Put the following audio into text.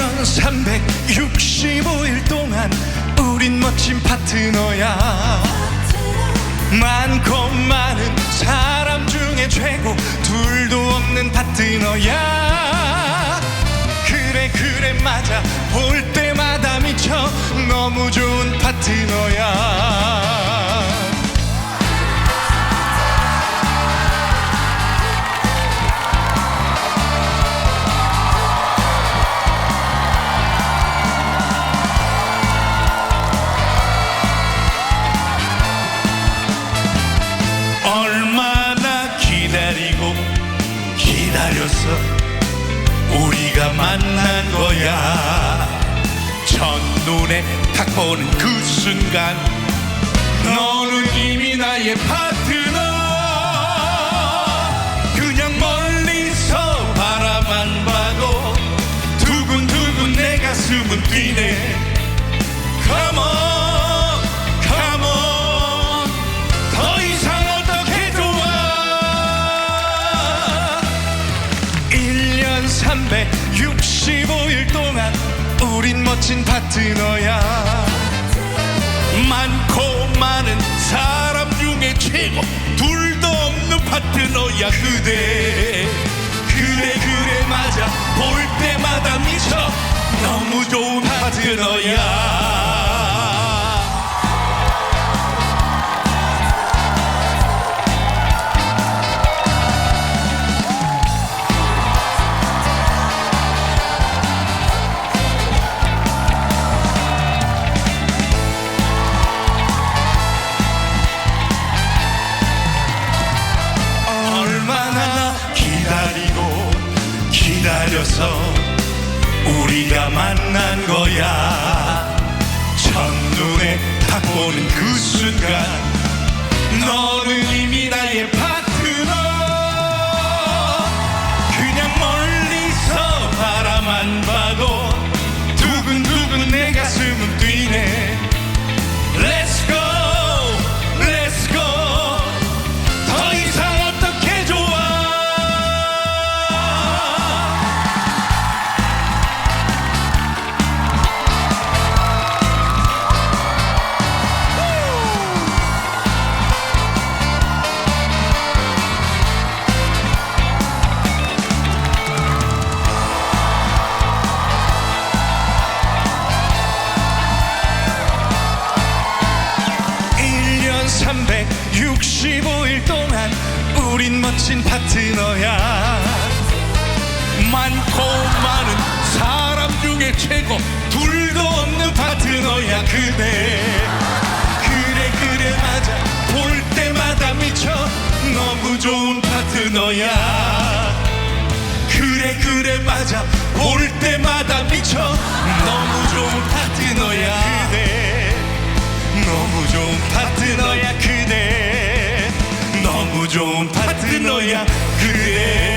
1년 365일 동안 우린 멋진 파트너야. 많고 많은 사람 중에 최고 둘도 없는 파트너야. 기다렸어. 우리가 만난 거야. 첫눈에 딱 보는 그 순간 너는 이미 나의 파 1년 365일 동안 우린 멋진 파트너야. 많고 많은 사람 중에 최고 둘도 없는 파트너야 그대. 그래 그래 맞아. 볼 때마다 미쳐. 너무 좋은 파트너야 기다려서 우리가 만난 거야. 첫눈에 딱 보는 그 순간 너는 이미 나의 365일 동안 우린 멋진 파트너야. 많고 많은 사람 중에 최고 둘도 없는 파트너야 그대. 그래 그래 맞아. 볼 때마다 미쳐 너무 좋은 파트너야. 그래 그래 맞아. 볼 때마다 미쳐 너무 좋은 파트너야 그대. 너무 좋은 좋은 파트너야 그대